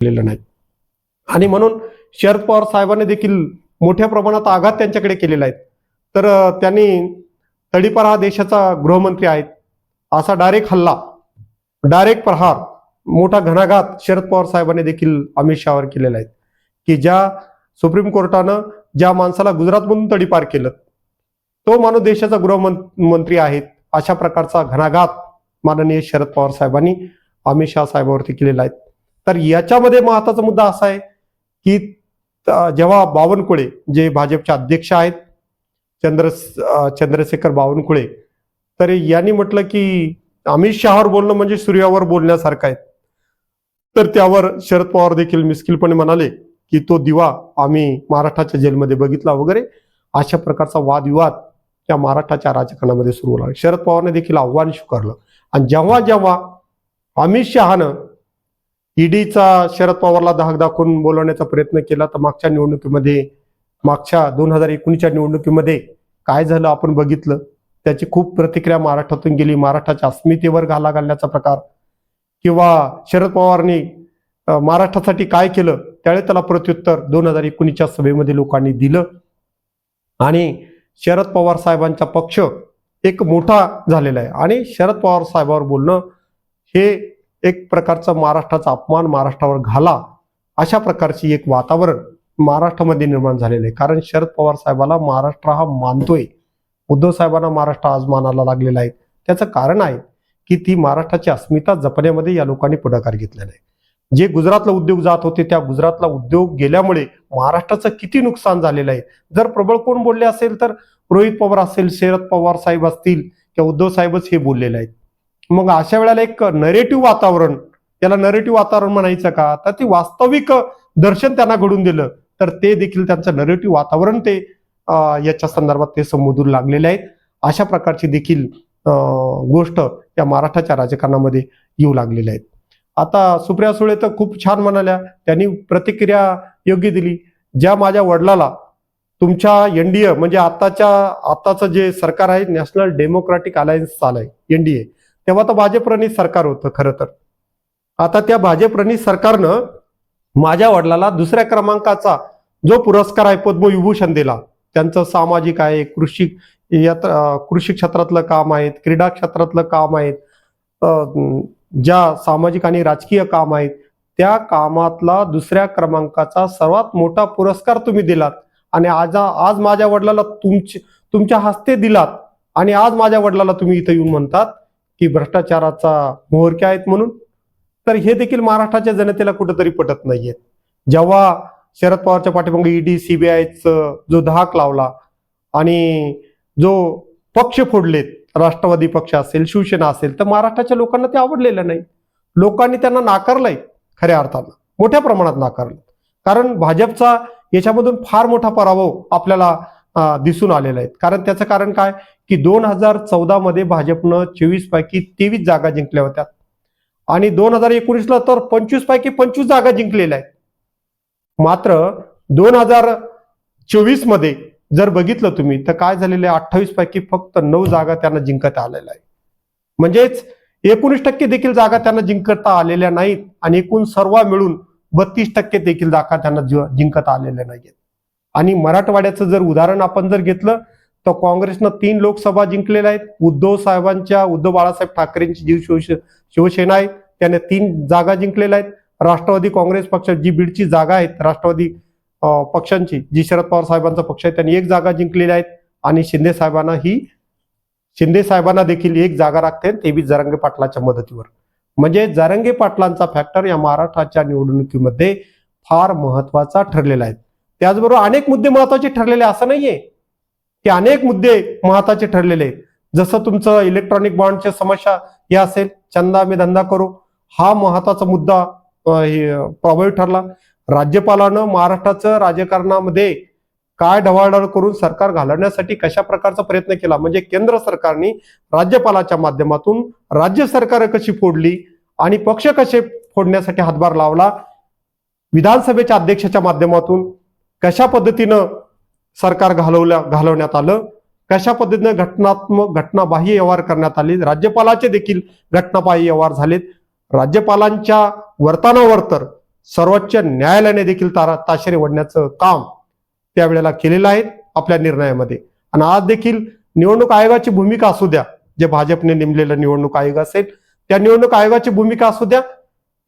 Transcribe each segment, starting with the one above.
केलेलं नाही आणि म्हणून शरद पवार साहेबांनी देखील मोठ्या प्रमाणात आघात त्यांच्याकडे केलेला आहे. तर त्यांनी तडीपार हा देशाचा गृहमंत्री आहेत. असा डायरेक्ट हल्ला डायरेक्ट प्रहार मोठा घणाघात शरद पवार साहेबांनी देखील अमित शहावर केलेला आहे. की ज्या सुप्रीम कोर्टानं ज्या माणसाला गुजरातमधून तडीपार केलं तो माणूस देशाचा गृहमंत्री आहेत. अशा प्रकारचा घणाघात माननीय शरद पवार साहेबांनी अमित शहा साहेबावरती केलेला आहे. तर याच्यामध्ये महत्त्वाचा मुद्दा असा आहे की जेव्हा बावनकुळे जे भाजपचे अध्यक्ष आहेत चंद्र चंद्रशेखर बावनकुळे तर यांनी म्हटलं की अमित शहावर बोलणं म्हणजे सूर्यावर बोलण्यासारखं आहे. तर त्यावर शरद पवार देखील मिस्किलपणे म्हणाले की तो दिवा आम्ही महाराष्ट्राच्या जेलमध्ये बघितला वगैरे अशा प्रकारचा वादविवाद त्या महाराष्ट्राच्या राजकारणामध्ये सुरू होणार शरद पवारने देखील आव्हान स्वीकारलं. आणि जेव्हा जेव्हा अमित शहानं ईडीचा शरद पवारला धाक दाखवून बोलवण्याचा प्रयत्न केला तर मागच्या निवडणुकीमध्ये मागच्या दोन हजार एकोणीसच्या निवडणुकीमध्ये काय झालं आपण बघितलं. त्याची खूप प्रतिक्रिया महाराष्ट्रातून गेली. महाराष्ट्राच्या अस्मितेवर घाला घालण्याचा प्रकार किंवा शरद पवारनी महाराष्ट्रासाठी काय केलं त्यावेळी त्याला प्रत्युत्तर दोन हजार एकोणीसच्या सभेमध्ये लोकांनी दिलं. आणि शरद पवार साहेबांचा पक्ष एक मोठा झालेला आहे. आणि शरद पवार साहेबांवर बोलणं हे एक प्रकारचा महाराष्ट्राचा अपमान महाराष्ट्रावर घाला अशा प्रकारची एक वातावरण महाराष्ट्रामध्ये निर्माण झालेलं आहे. कारण शरद पवार साहेबाला महाराष्ट्र हा मानतोय. उद्धव साहेबांना महाराष्ट्र आज मानायला लागलेला आहे. त्याचं कारण आहे की ती महाराष्ट्राची अस्मिता जपण्यामध्ये या लोकांनी पुढाकार घेतलेला आहे. जे गुजरातला उद्योग जात होते त्या गुजरातला उद्योग गेल्यामुळे महाराष्ट्राचं किती नुकसान झालेलं आहे? जर प्रबळ कोण बोलले असेल तर रोहित पवार असेल शरद पवार साहेब असतील किंवा उद्धव साहेबच हे बोललेले आहेत. मग अशा वेळेला एक नरेटिव्ह वातावरण त्याला नरेटिव्ह वातावरण म्हणायचं का? तर ते वास्तविक दर्शन त्यांना घडून दिलं. तर ते देखील त्यांचं नरेटिव्ह वातावरण ते याच्या संदर्भात ते संबोधू लागलेले आहेत. अशा प्रकारची देखील गोष्ट या महाराष्ट्राच्या राजकारणामध्ये येऊ लागलेल्या आहेत. आता सुप्रिया सुळे तर खूप छान म्हणाल्या त्यांनी प्रतिक्रिया योग्य दिली. ज्या माझ्या वडिलाला तुमच्या एनडीए म्हणजे आताच्या आताचं जे सरकार आहे नॅशनल डेमोक्रॅटिक अलायन्स चालय एनडीए तेव्हा तर भाजपप्रणित सरकार होतं खरं तर. आता त्या भाजपप्रणित सरकारनं माझ्या वडिलाला दुसऱ्या क्रमांकाचा जो पुरस्कार आहे पद्मविभूषण दिला. त्यांचं सामाजिक आहे कृषी यात कृषी क्षेत्रातलं काम आहेत क्रीडा क्षेत्रातलं काम आहेत ज्या सामाजिक आणि राजकीय काम आहेत त्या कामातला दुसऱ्या क्रमांकाचा सर्वात मोठा पुरस्कार तुम्ही दिलात. आणि आज आज माझ्या वडिलाला तुमचे तुमच्या हस्ते दिलात. आणि आज माझ्या वडिलाला तुम्ही इथं येऊन म्हणतात की भ्रष्टाचाराचा मोहरक्या आहेत म्हणून तर हे देखील महाराष्ट्राच्या जनतेला कुठंतरी पटत नाहीये. जेव्हा शरद पवारच्या पाठीमागे ईडी सीबीआयचं जो धाक लावला आणि जो पक्ष फोडलेत राष्ट्रवादी पक्ष असेल शिवसेना असेल तर महाराष्ट्राच्या लोकांना ते आवडलेलं नाही. लोकांनी त्यांना नाकारलंय खऱ्या अर्थानं. मोठ्या प्रमाणात नाकारलं. कारण भाजपचा याच्यामधून फार मोठा पराभव आपल्याला दिसून आलेले आहे कारण त्याचं कारण काय? की दोन हजार चौदा मध्ये भाजपनं चोवीस पैकी तेवीस जागा जिंकल्या होत्या. आणि दोन हजार एकोणीसला तर पंचवीस पैकी पंचवीस जागा जिंकलेल्या आहेत. मात्र दोन हजार चोवीसमध्ये जर बघितलं तुम्ही तर काय झालेलं आहे? अठ्ठावीस पैकी फक्त नऊ जागा त्यांना जिंकता आलेल्या आहे म्हणजेच एकोणीस टक्के देखील जागा त्यांना जिंकता आलेल्या नाहीत आणि एकूण सर्व मिळून बत्तीस टक्के देखील जागा त्यांना जिंकता आलेल्या नाहीत आणि मराठवाड्याचं जर उदाहरण आपण जर घेतलं तर काँग्रेसनं तीन लोकसभा जिंकलेल्या आहेत. उद्धव साहेबांच्या उद्धव बाळासाहेब ठाकरेंची जी शिवसे- शिवसेना आहे त्याने तीन जागा जिंकलेल्या आहेत. राष्ट्रवादी काँग्रेस पक्ष जी बीडची जागा आहेत राष्ट्रवादी पक्षांची जी शरद पवार साहेबांचा पक्ष आहे त्यांनी एक जागा जिंकलेल्या आहेत. आणि शिंदे साहेबांना ही शिंदे साहेबांना देखील एक जागा राखते ते बी जरंगे पाटलाच्या मदतीवर. म्हणजे जरंगे पाटलांचा फॅक्टर या महाराष्ट्राच्या निवडणुकीमध्ये फार महत्त्वाचा ठरलेला आहे. त्याचबरोबर अनेक मुद्दे महत्त्वाचे ठरलेले असं नाहीये. की अनेक मुद्दे महत्त्वाचे ठरलेले जसं तुमचं इलेक्ट्रॉनिक बॉन्डची समस्या हे असेल चंदा मी धंदा करू. हा महत्त्वाचा मुद्दा प्रभावी ठरला. राज्यपालानं महाराष्ट्राचं राजकारणामध्ये काय ढवाढळ करून सरकार घालवण्यासाठी कशा प्रकारचा प्रयत्न केला? म्हणजे केंद्र सरकारने राज्यपालाच्या माध्यमातून राज्य सरकार कशी फोडली आणि पक्ष कसे फोडण्यासाठी हातभार लावला? विधानसभेच्या अध्यक्षाच्या माध्यमातून कशा पद्धतीनं सरकार घालवल्या घालवण्यात आलं? कशा पद्धतीनं घटनात्मक घटनाबाह्य व्यवहार करण्यात आले? राज्यपालाचे देखील घटनाबाह्य व्यवहार झालेत. राज्यपालांच्या वर्तनावर तर सर्वोच्च न्यायालयाने देखील तारा ताशेरे ओढण्याचं काम त्यावेळेला केलेलं आहे आपल्या निर्णयामध्ये. आणि आज देखील निवडणूक आयोगाची भूमिका असू द्या जे भाजपने नेमलेलं निवडणूक आयोग असेल त्या निवडणूक आयोगाची भूमिका असू द्या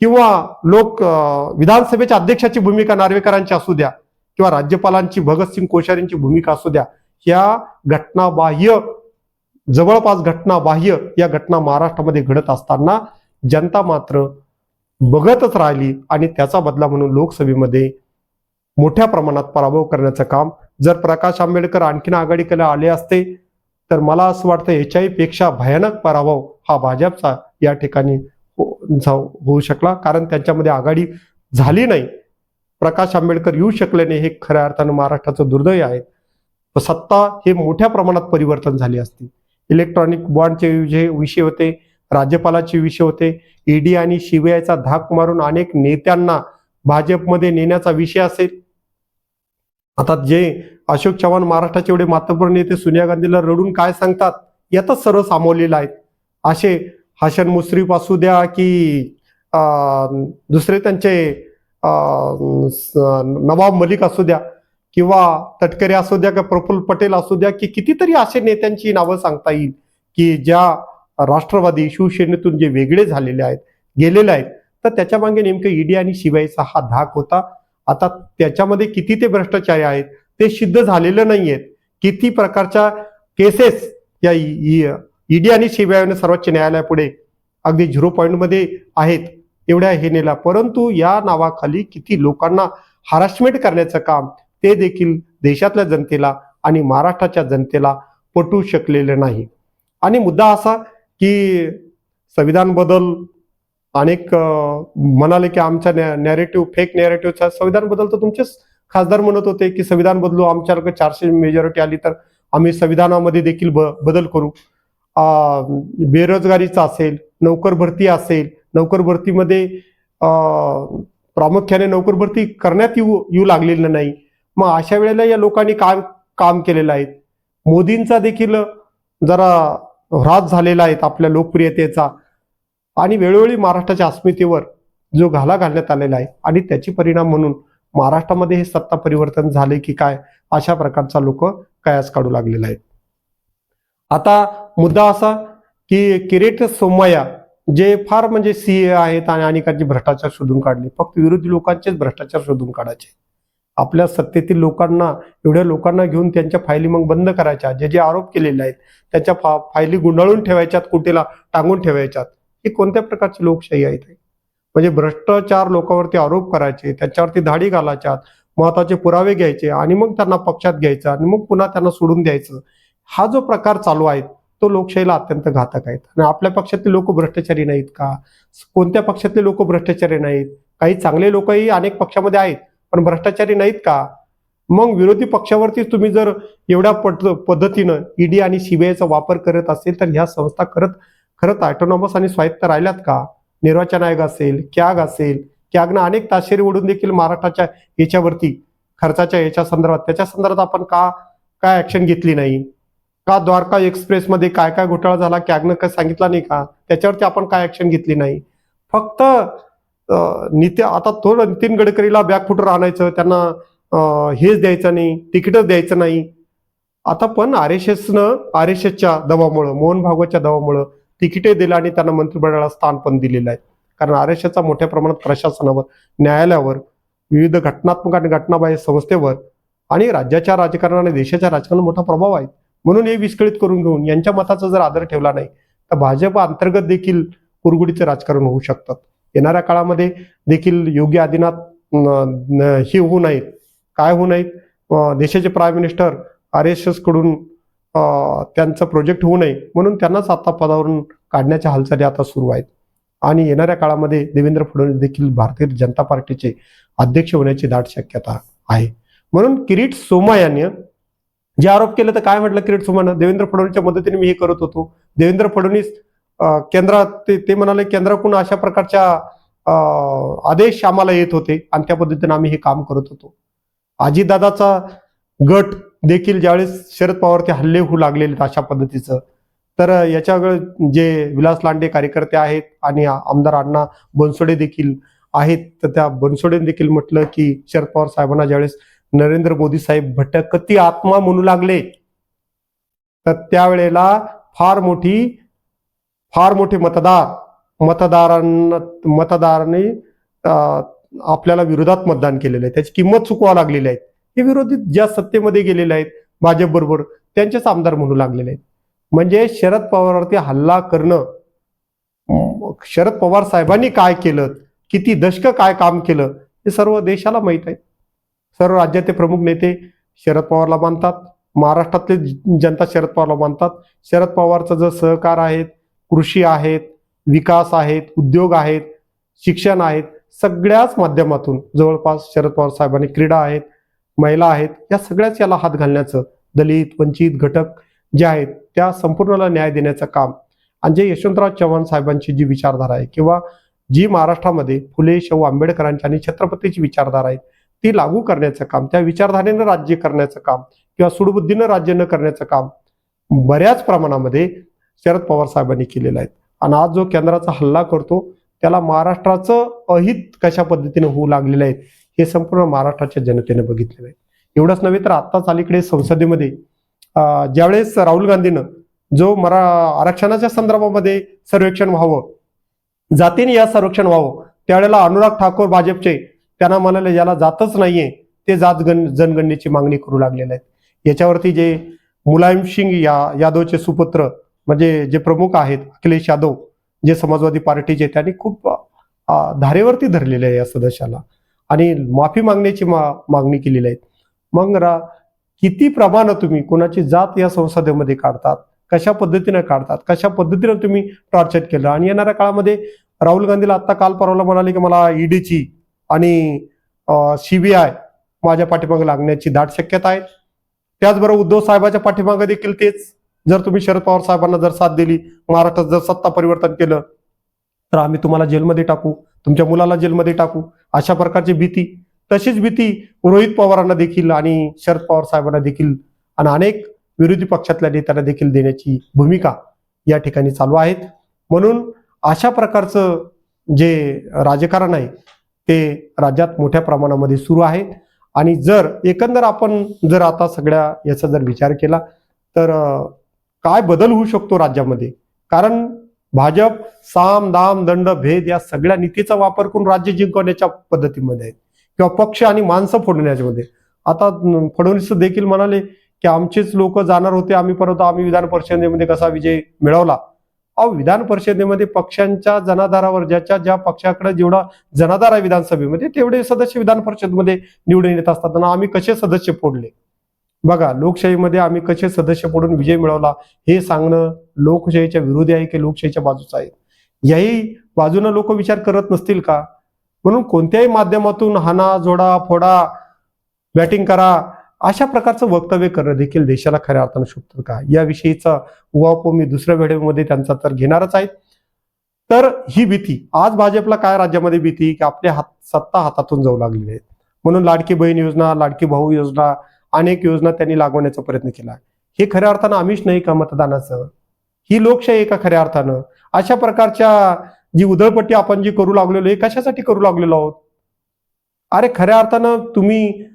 किंवा लोक विधानसभेच्या अध्यक्षाची भूमिका नार्वेकरांची असू द्या किंवा राज्यपालांची भगतसिंग कोश्यारींची भूमिका असू द्या या घटनाबाह्य जवळपास घटनाबाह्य या घटना महाराष्ट्रामध्ये घडत असताना जनता मात्र बघतच राहिली आणि त्याचा बदला म्हणून लोकसभेमध्ये मोठ्या प्रमाणात पराभव करण्याचं काम. जर प्रकाश आंबेडकर आणखीन आघाडीकडे आले असते तर मला असं वाटतं याच्याही पेक्षा भयानक पराभव हा भाजपचा या ठिकाणी हो- जाऊ- होऊ शकला. कारण त्यांच्यामध्ये आघाडी झाली नाही. प्रकाश आंबेडकर येऊ शकले नाही हे खऱ्या अर्थानं महाराष्ट्राचं दुर्दैव आहे. सत्ता हे मोठ्या प्रमाणात परिवर्तन झाली असती. इलेक्ट्रॉनिक बॉन्डचे जे विषय होते राज्यपालाचे विषय होते ईडी आणि सीबीआयचा धाक मारून अनेक नेत्यांना भाजपमध्ये नेण्याचा विषय असेल. आता जे अशोक चव्हाण महाराष्ट्राचे एवढे मातब्बर नेते सोनिया गांधीला रडून काय सांगतात यातच सर्व सामावलेलं आहे. असे हसन मुश्रीफ असू द्या की दुसरे त्यांचे नवाब मलिक असू द्या किंवा तटकरे असू द्या का प्रफुल्ल पटेल असू द्या की कितीतरी असे नेत्यांची नावं सांगता येईल की ज्या राष्ट्रवादी शिवसेनेतून जे वेगळे झालेले आहेत गेलेले आहेत तर त्याच्यामागे नेमकं ईडी आणि शिवायचा हा धाक होता. आता त्याच्यामध्ये किती ते भ्रष्टाचारी आहेत ते सिद्ध झालेलं नाहीयेत. किती प्रकारच्या केसेस या ईडी आणि सीबीआयने सर्वोच्च न्यायालयापुढे अगदी झिरो पॉईंटमध्ये आहेत. एवढ्या हे नेला. परंतु या नावाखाली किती लोकांना हरासमेंट करण्याचं काम ते देखील देशातल्या जनतेला आणि महाराष्ट्राच्या जनतेला पटू शकलेले नाही. आणि मुद्दा असा की संविधान बदल अनेक म्हणाले की आमचा नॅरेटिव्ह फेक नॅरेटिव्हचा संविधान बदल तर तुमचेच खासदार म्हणत होते की संविधान बदलू आमच्या चारशे मेजॉरिटी आली तर आम्ही संविधानामध्ये देखील ब बदल करू. बेरोजगारीचा असेल नोकर भरती असेल नोकर भरतीमध्ये प्रामुख्याने नोकर भरती करण्यात येऊ येऊ लागलेलं नाही. मग अशा वेळेला या लोकांनी काम काम केलेलं आहे. मोदींचा देखील जरा ह्रास झालेला आहे आपल्या लोकप्रियतेचा. आणि वेळोवेळी महाराष्ट्राच्या अस्मितेवर जो घाला घालण्यात आलेला आहे. आणि त्याचे परिणाम म्हणून महाराष्ट्रामध्ये हे सत्ता परिवर्तन झाले की काय अशा प्रकारचा लोक कयास काढू लागलेला आहेत. आता मुद्दा असा की किरीट सोमय्या जे फार म्हणजे सी आहेत आणि अनेकांचे भ्रष्टाचार शोधून काढले. फक्त विरोधी लोकांचेच भ्रष्टाचार शोधून काढायचे. आपल्या सत्तेतील लोकांना एवढ्या लोकांना घेऊन त्यांच्या फायली मग बंद करायच्या. जे जे आरोप केलेले आहेत त्याच्या फा फायली गुंडाळून ठेवायच्यात कुठेला टांगून ठेवायच्यात. ही कोणत्या प्रकारची लोकशाही आहे ते म्हणजे भ्रष्टाचार लोकांवरती आरोप करायचे त्याच्यावरती धाडी घालायच्यात महत्त्वाचे पुरावे घ्यायचे आणि मग त्यांना पक्षात घ्यायचं आणि मग पुन्हा त्यांना सोडून द्यायचं. हा जो प्रकार चालू आहे तो लोकशाहीला अत्यंत घातक आहेत. आणि आपल्या पक्षातले लोक भ्रष्टाचारी नाहीत का? कोणत्या पक्षातले लोक भ्रष्टाचारी नाहीत? काही चांगले लोकही अनेक पक्षामध्ये आहेत पण भ्रष्टाचारी नाहीत का? मग विरोधी पक्षावरती तुम्ही जर एवढ्या पट पद्धतीनं ईडी आणि सीबीआयचा वापर करत असेल तर ह्या संस्था करत खरंच ऑटोनॉमस आणि स्वायत्त राहिल्यात का? निर्वाचन आयोग असेल क्याग असेल कॅगनं अनेक ताशेरी ओढून देखील महाराष्ट्राच्या याच्यावरती खर्चाच्या याच्या संदर्भात त्याच्या संदर्भात आपण का काय ऍक्शन घेतली नाही? का द्वारका एक्सप्रेसमध्ये काय काय घोटाळा झाला? कॅगनं काय सांगितला नाही का? त्याच्यावरती आपण काय ऍक्शन घेतली नाही? फक्त अं, आता थोडं नितीन गडकरीला बॅकफुटर आणायचं त्यांना हेच द्यायचं नाही तिकीटच द्यायचं नाही. आता पण आर एस एसनं आर एस एसच्या दबावामुळं मोहन भागवतच्या दबावामुळं तिकिटे दिलं आणि त्यांना मंत्रिमंडळाला स्थान पण दिलेलं आहे. कारण आर एस एसचा मोठ्या प्रमाणात प्रशासनावर न्यायालयावर विविध घटनात्मक आणि घटनाबाह्य संस्थेवर आणि राज्याच्या राजकारणाने देशाच्या राजकारणावर मोठा प्रभाव आहे. म्हणून हे विस्कळीत करून घेऊन यांच्या मताचा जर आदर ठेवला नाही तर भाजप अंतर्गत देखील कुरगुडीचं राजकारण होऊ शकतात. येणाऱ्या काळामध्ये देखील योगी आदिनाथ हे होऊ नयेत. काय होऊ नयेत? देशाचे प्राईम मिनिस्टर आर एस एसकडून त्यांचं प्रोजेक्ट होऊ नये म्हणून त्यांनाच आता पदावरून काढण्याच्या हालचाली आता सुरू आहेत. आणि येणाऱ्या काळामध्ये देवेंद्र फडणवीस देखील भारतीय जनता पार्टीचे अध्यक्ष होण्याची दाट शक्यता आहे. म्हणून किरीट सोमा यांनी जे आरोप केले तर काय म्हटलं किरीट सुमानं? देवेंद्र फडणवीसच्या मदतीने मी हे करत होतो. देवेंद्र फडणवीस केंद्रात ते ते म्हणाले केंद्राकडून अशा प्रकारच्या आदेश आम्हाला येत होते आणि त्या पद्धतीने आम्ही हे काम करत होतो. अजितदादाचा गट देखील ज्यावेळेस शरद पवारचे हल्ले होऊ लागलेले आहेत अशा पद्धतीचं तर याच्यावर जे विलास लांडे कार्यकर्ते आहेत आणि आमदार अण्णा बनसोडे देखील आहेत तर त्या बनसोडेने देखील म्हटलं की शरद पवार साहेबांना ज्यावेळेस नरेंद्र मोदी साहेब भटकती आत्मा म्हणू लागले. तर त्यावेळेला फार मोठी फार मोठे मतदार मतदारांना मतदारांनी आपल्याला विरोधात मतदान केलेलं आहे. त्याची किंमत चुकवा लागलेली आहे. हे विरोधी ज्या सत्तेमध्ये गेलेले आहेत भाजप बरोबर त्यांचेच आमदार म्हणू लागलेले आहेत. म्हणजे शरद पवारवरती हल्ला करणं शरद पवार साहेबांनी काय केलं किती दशक काय काम केलं हे सर्व देशाला माहीत आहे. सर्व राज्याचे प्रमुख नेते शरद पवारला मानतात. महाराष्ट्रातले ज- जनता शरद पवारला मानतात. शरद पवारचं जर सहकार आहेत कृषी आहेत विकास आहेत उद्योग आहेत शिक्षण आहेत सगळ्याच माध्यमातून जवळपास शरद पवार साहेबांनी क्रीडा आहेत महिला आहेत या सगळ्याच याला हात घालण्याचं दलित वंचित घटक जे आहेत त्या संपूर्णाला न्याय देण्याचं काम आणि जे यशवंतराव चव्हाण साहेबांची जी विचारधारा आहे किंवा जी महाराष्ट्रामध्ये फुले शाहू आंबेडकरांची आणि छत्रपतीची विचारधारा आहे ती लागू करण्याचं काम त्या विचारधारेनं राज्य करण्याचं काम किंवा सुडबुद्धीनं राज्य न करण्याचं काम बऱ्याच प्रमाणामध्ये शरद पवार साहेबांनी केलेलं आहे. आणि आज जो केंद्राचा हल्ला करतो त्याला महाराष्ट्राचं अहित कशा पद्धतीने होऊ लागलेलं आहे हे संपूर्ण महाराष्ट्राच्या जनतेने बघितलेलं आहे. एवढंच नव्हे तर आत्ताच अलीकडे संसदेमध्ये ज्यावेळेस राहुल गांधीनं जो मरा आरक्षणाच्या संदर्भामध्ये सर्वेक्षण व्हावं जातीने या सर्वेक्षण व्हावं त्यावेळेला अनुराग ठाकूर भाजपचे त्यांना म्हणाले ज्याला जातच नाहीये. ते जात गण जनगणनेची मागणी करू लागलेले आहेत. याच्यावरती जे मुलायम सिंग या यादवचे सुपुत्र म्हणजे जे प्रमुख आहेत अखिलेश यादव जे समाजवादी पार्टीचे त्यांनी खूप धारेवरती धरलेले आहे या सदस्याला. आणि माफी मागण्याची मा मागणी केलेली आहे. मग रा किती प्रमाणात तुम्ही कोणाची जात या संसदेमध्ये काढतात कशा पद्धतीने काढतात कशा पद्धतीने तुम्ही टॉर्चर केलं? आणि येणाऱ्या काळामध्ये राहुल गांधीला आत्ता काल परवाला म्हणाले की मला ईडीची आणि सीबीआय माझ्या पाठीमागे लागण्याची दाट शक्यता आहे. त्याचबरोबर उद्धव साहेबाच्या पाठीमागे देखील तेच. जर तुम्ही शरद पवार साहेबांना जर साथ दिली महाराष्ट्रात जर सत्ता परिवर्तन केलं तर आम्ही तुम्हाला जेलमध्ये टाकू तुमच्या मुलाला जेलमध्ये टाकू अशा प्रकारची भीती. तशीच भीती रोहित पवारांना देखील आणि शरद पवार साहेबांना देखील आणि अनेक विरोधी पक्षातल्या नेत्यांना देखील देण्याची भूमिका या ठिकाणी चालू आहेत. म्हणून अशा प्रकारचं जे राजकारण आहे ते राज्यात मोठ्या प्रमाणामध्ये सुरू आहे आणि जर एकंदर आपण जर आता सगळ्या याचा जर विचार केला तर काय बदल होऊ शकतो राज्यामध्ये? कारण भाजप साम दाम दंड भेद या सगळ्या नीतीचा वापर करून राज्य जिंकवण्याच्या पद्धतीमध्ये आहे किंवा पक्ष आणि माणसं फोडण्याच्या मध्ये आता फडणवीस देखील म्हणाले की आमचेच लोक जाणार होते आम्ही परत आम्ही विधान परिषदेमध्ये कसा विजय मिळवला? अहो विधान परिषदेमध्ये पक्षांच्या जनाधारावर ज्याच्या ज्या पक्षाकडे जेवढा जनाधार आहे विधानसभेमध्ये तेवढे सदस्य विधान परिषदमध्ये निवडून येत असतात ना आम्ही कसे सदस्य फोडले? बघा लोकशाहीमध्ये आम्ही कसे सदस्य फोडून विजय मिळवला हे सांगणं लोकशाहीच्या विरोधी आहे की लोकशाहीच्या बाजूचं आहे? याही बाजूनं लोक विचार करत नसतील का? म्हणून कोणत्याही माध्यमातून हाना जोडा फोडा बॅटिंग करा अशा प्रकारचं वक्तव्य करणं देखील देशाला खऱ्या अर्थानं शोभतं का? याविषयीचा उवापो मी दुसऱ्या व्हिडिओमध्ये त्यांचा तर घेणारच आहे. तर ही भीती आज भाजपला काय राज्यामध्ये भीती? की आपले हात सत्ता हातातून जाऊ लागलेली आहेत. म्हणून लाडकी बहीण योजना लाडकी भाऊ योजना अनेक योजना त्यांनी लागवण्याचा प्रयत्न केला. हे खऱ्या अर्थानं आमिष नाही का मतदानाचं? ही लोकशाही एका का खऱ्या अर्थानं? अशा प्रकारच्या जी उधळपट्टी आपण जी करू लागलेलो आहे कशासाठी करू लागलेलो आहोत? अरे खऱ्या अर्थानं तुम्ही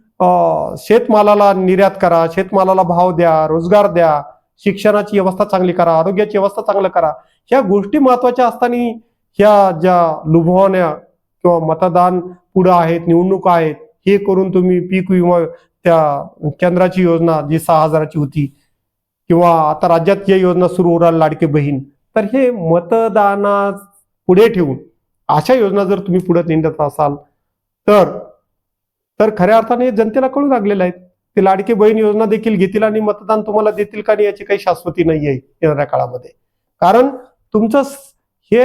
शेतमालाला निर्यात करा शेतमालाला भाव द्या रोजगार द्या शिक्षणाची व्यवस्था चांगली करा आरोग्याची व्यवस्था चांगलं करा. ह्या गोष्टी महत्त्वाच्या असताना ह्या ज्या लुभवण्या किंवा मतदान पुढं आहेत निवडणूक आहेत हे करून तुम्ही पीक विमा त्या केंद्राची योजना जी सहा हजाराची होती किंवा आता राज्यात या योजना सुरू होणार लाडके बहीण. तर हे मतदाना पुढे ठेवून अशा योजना जर तुम्ही पुढे नेत असाल तर तर खऱ्या अर्थाने जनतेला कळू लागलेलं आहे. ते लाडके बहीण योजना देखील घेतील आणि मतदान तुम्हाला देतील का नाही याची काही शाश्वती नाही आहे येणाऱ्या काळामध्ये. कारण तुमचं हे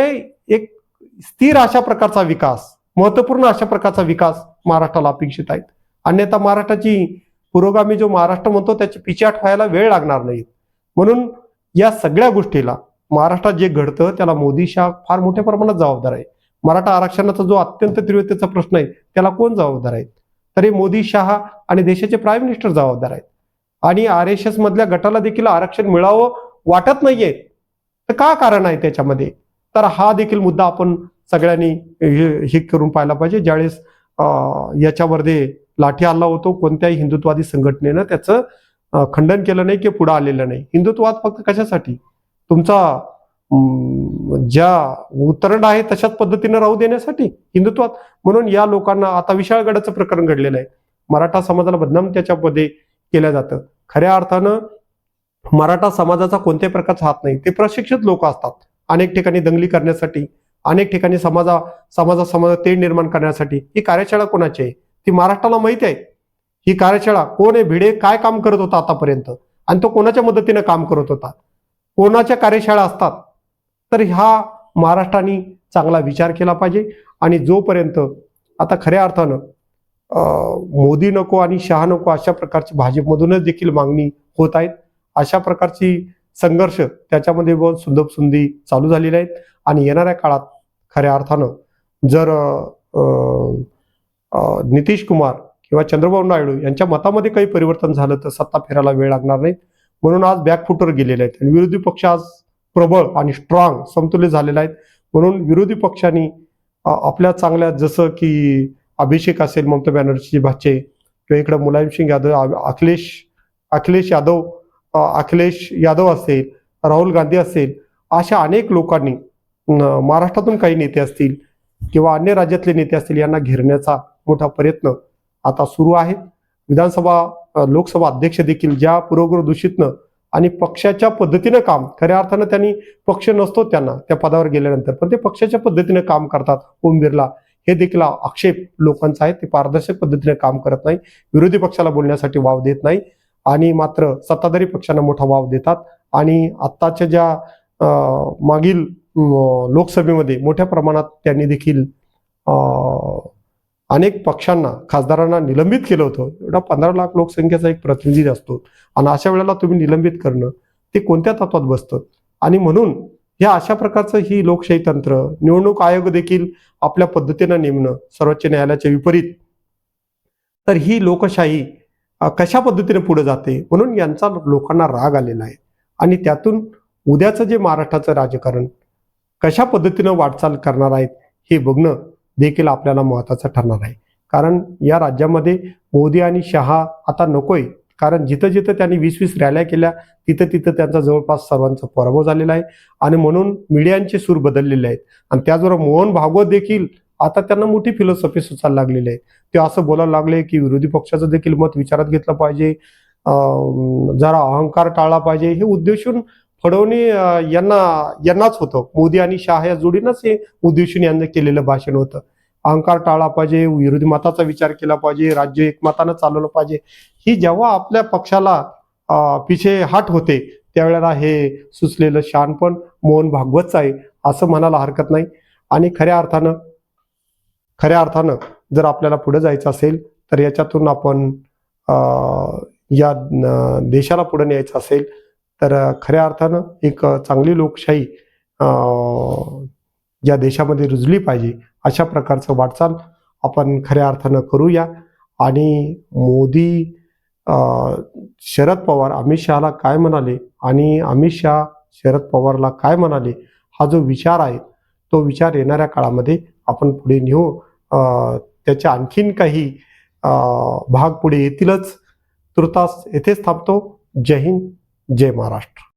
एक स्थिर अशा प्रकारचा विकास महत्त्वपूर्ण अशा प्रकारचा विकास महाराष्ट्राला अपेक्षित आहेत. अन्यथा महाराष्ट्राची पुरोगामी जो महाराष्ट्र म्हणतो त्याची पिछाट व्हायला वेळ लागणार नाही. म्हणून या सगळ्या गोष्टीला महाराष्ट्रात जे घडतं त्याला मोदी शाह फार मोठ्या प्रमाणात जबाबदार आहे. मराठा आरक्षणाचा जो अत्यंत तीव्रतेचा प्रश्न आहे त्याला कोण जबाबदार आहे? तर हे मोदी शहा आणि देशाचे प्राईम मिनिस्टर जबाबदार आहेत. आणि आर एस एस मधल्या गटाला देखील आरक्षण मिळावं वाटत नाहीये तर का कारण आहे त्याच्यामध्ये? तर हा देखील मुद्दा आपण सगळ्यांनी हे हे करून पाहायला पाहिजे. ज्यावेळेस याच्यामध्ये लाठी हल्ला होतो कोणत्याही हिंदुत्वादी संघटनेनं त्याचं खंडन केलं नाही की पुढे आलेलं नाही. हिंदुत्वाद फक्त कशासाठी? तुमचा ज्या उतरंड आहे तशाच पद्धतीनं राहू देण्यासाठी हिंदुत्वात. म्हणून या लोकांना आता विशाळगडाचं प्रकरण घडलेलं आहे. मराठा समाजाला बदनाम त्याच्यामध्ये केलं जातं. खऱ्या अर्थानं मराठा समाजाचा कोणत्याही प्रकारचा हात नाही. ते प्रशिक्षित लोक असतात. अनेक ठिकाणी दंगली करण्यासाठी अनेक ठिकाणी समाजा समाजा समाजात तेढ निर्माण करण्यासाठी. ही कार्यशाळा कोणाची आहे? ती महाराष्ट्राला माहिती आहे. ही कार्यशाळा कोण आहे भिडे काय काम करत होता आतापर्यंत? आणि तो कोणाच्या मदतीनं काम करत होता? कोणाच्या कार्यशाळा असतात? तर ह्या महाराष्ट्राने चांगला विचार केला पाहिजे. आणि जोपर्यंत आता खऱ्या अर्थानं मोदी नको आणि शहा नको अशा प्रकारची भाजपमधूनच देखील मागणी होत आहेत. अशा प्रकारची संघर्ष त्याच्यामध्ये पण सुंदी चालू झालेले आहेत. आणि येणाऱ्या काळात खऱ्या अर्थानं जर नितीश कुमार किंवा चंद्रबाबू नायडू यांच्या मतामध्ये काही परिवर्तन झालं तर सत्ता फेरायला वेळ लागणार नाही. म्हणून आज बॅकफुटवर गेलेले आहेत. आणि विरोधी पक्ष आज प्रबळ आणि स्ट्रॉंग समतुल्य झालेला आहेत. म्हणून विरोधी पक्षांनी आपल्या चांगल्या जसं की अभिषेक असेल ममता बॅनर्जी भाचे किंवा इकडं मुलायम सिंग यादव अखिलेश अखिलेश यादव अखिलेश यादव असेल राहुल गांधी असेल अशा अनेक लोकांनी महाराष्ट्रातून काही नेते असतील किंवा अन्य राज्यातले नेते असतील यांना घेरण्याचा मोठा प्रयत्न आता सुरू आहे विधानसभा लोकसभा अध्यक्ष देखील ज्या पूर्वग्रह दूषितनं आणि पक्षाच्या पद्धतीनं काम खऱ्या अर्थानं त्यांनी पक्ष नसतो त्यांना त्या पदावर गेल्यानंतर. पण ते पक्षाच्या पद्धतीनं काम करतात. ओम बिर्ला हे देखील आक्षेप लोकांचा आहे. ते पारदर्शक पद्धतीने काम करत नाही. विरोधी पक्षाला बोलण्यासाठी वाव देत नाही. आणि मात्र सत्ताधारी पक्षांना मोठा वाव देतात. आणि आत्ताच्या ज्या मागील लोकसभेमध्ये मोठ्या प्रमाणात त्यांनी देखील अनेक पक्षांना खासदारांना निलंबित केलं होतं. एवढा पंधरा लाख लोकसंख्येचा एक प्रतिनिधी असतो. आणि अशा वेळेला तुम्ही निलंबित करणं ते कोणत्या तत्वात बसतं? आणि म्हणून ह्या अशा प्रकारचं ही लोकशाही तंत्र निवडणूक आयोग देखील आपल्या पद्धतीनं नेमणं सर्वोच्च न्यायालयाच्या विपरीत. तर ही लोकशाही कशा पद्धतीने पुढे जाते? म्हणून यांचा लोकांना राग आलेला आहे. आणि त्यातून उद्याचं जे महाराष्ट्राचं राजकारण कशा पद्धतीनं वाटचाल करणार आहेत हे बघणं देखील आपल्याला महत्वाचं ठरणार आहे. कारण या राज्यामध्ये मोदी आणि शहा आता नकोय. कारण जिथं जिथं त्यांनी वीस वीस रॅल्या केल्या तिथं तिथं त्यांचा जवळपास सर्वांचा पराभव झालेला आहे. आणि म्हणून मीडियांचे सूर बदललेले आहेत. आणि त्याचबरोबर मोहन भागवत देखील आता त्यांना मोठी फिलॉसॉफी सुचायला लागलेली आहे. ते असं बोलायला लागले की विरोधी पक्षाचं देखील मत विचारात घेतलं पाहिजे. जरा अहंकार टाळला पाहिजे. हे उद्देशून फडवणी यांना यांनाच होतं. मोदी आणि शाह या जोडीनंच हे उद्देशून यांनी केलेलं भाषण होतं. अहंकार टाळला पाहिजे विरोधी मताचा विचार केला पाहिजे राज्य एकमतानं चालवलं पाहिजे. ही जेव्हा आपल्या पक्षाला पिछे हाट होते त्यावेळेला हे सुचलेलं शानपण मोहन भागवतचं आहे असं म्हणायला हरकत नाही. आणि खऱ्या अर्थानं खऱ्या अर्थानं जर आपल्याला पुढे जायचं असेल तर याच्यातून आपण या देशाला पुढे न्यायचं असेल तर खऱ्या अर्थानं एक चांगली लोकशाही या देशामध्ये रुजली पाहिजे अशा प्रकारचं वाटचाल आपण खऱ्या अर्थानं करूया. आणि मोदी शरद पवार अमित शहाला काय म्हणाले आणि अमित शहा शरद पवारला काय म्हणाले हा जो विचार आहे तो विचार येणाऱ्या काळामध्ये आपण पुढे नेऊ. त्याचे आणखीन काही भाग पुढे येतीलच. तुर्तास येथेच थांबतो. जय हिंद. जय महाराष्ट्र.